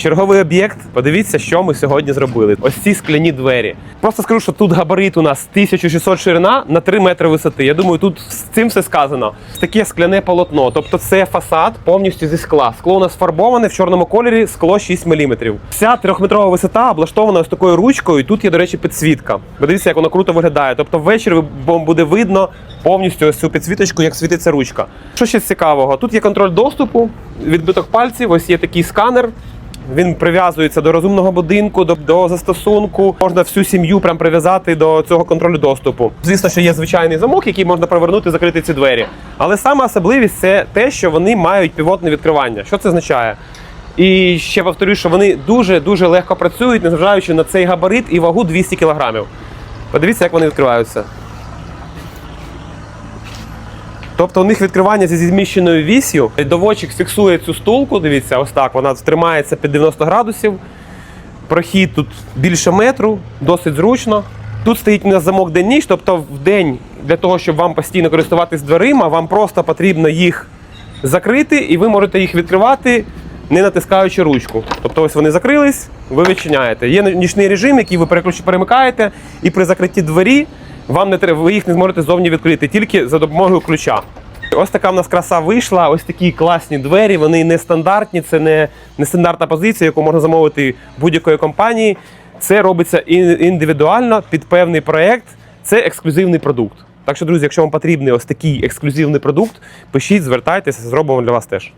Черговий об'єкт. Подивіться, що ми сьогодні зробили. Ось ці скляні двері. Просто скажу, що тут габарит у нас 1600 ширина на 3 метри висоти. Я думаю, тут з цим все сказано. Таке скляне полотно. Тобто це фасад повністю зі скла. Скло у нас фарбоване в чорному кольорі, скло 6 мм. Вся трьохметрова висота облаштована ось такою ручкою. І тут є, до речі, підсвітка. Подивіться, як воно круто виглядає. Тобто ввечері вам буде видно повністю ось цю підсвіточку, як світиться ручка. Що ще цікавого? Тут є контроль доступу, відбиток пальців, ось є такий сканер. Він прив'язується до розумного будинку, до, до застосунку. Можна всю сім'ю прям прив'язати до цього контролю доступу. Звісно, що є звичайний замок, який можна провернути закрити ці двері. Але саме особливість це те, що вони мають півотне відкривання. Що це означає? І ще повторюю, що вони дуже дуже легко працюють, незважаючи на цей габарит і вагу 200 кг. Подивіться, як вони відкриваються. Тобто у них відкривання зі зміщеною вісю. Доводчик фіксує цю стулку. Дивіться, ось так. Вона тримається під 90 градусів. Прохід тут більше метру, досить зручно. Тут стоїть у замок день ніч, тобто в день для того, щоб вам постійно користуватись дверима, вам просто потрібно їх закрити, і ви можете їх відкривати, не натискаючи ручку. Тобто ось вони закрились, ви відчиняєте. Є нічний режим, який ви перемикаєте, і при закритті двері вам не треба, ви їх не зможете зовні відкрити, тільки за допомогою ключа. Ось така в нас краса вийшла. Ось такі класні двері. Вони не стандартні, це не, не стандартна позиція, яку можна замовити будь-якої компанії. Це робиться індивідуально під певний проект. Це ексклюзивний продукт. Так що, друзі, якщо вам потрібний ось такий ексклюзивний продукт, пишіть, звертайтеся, зробимо для вас теж.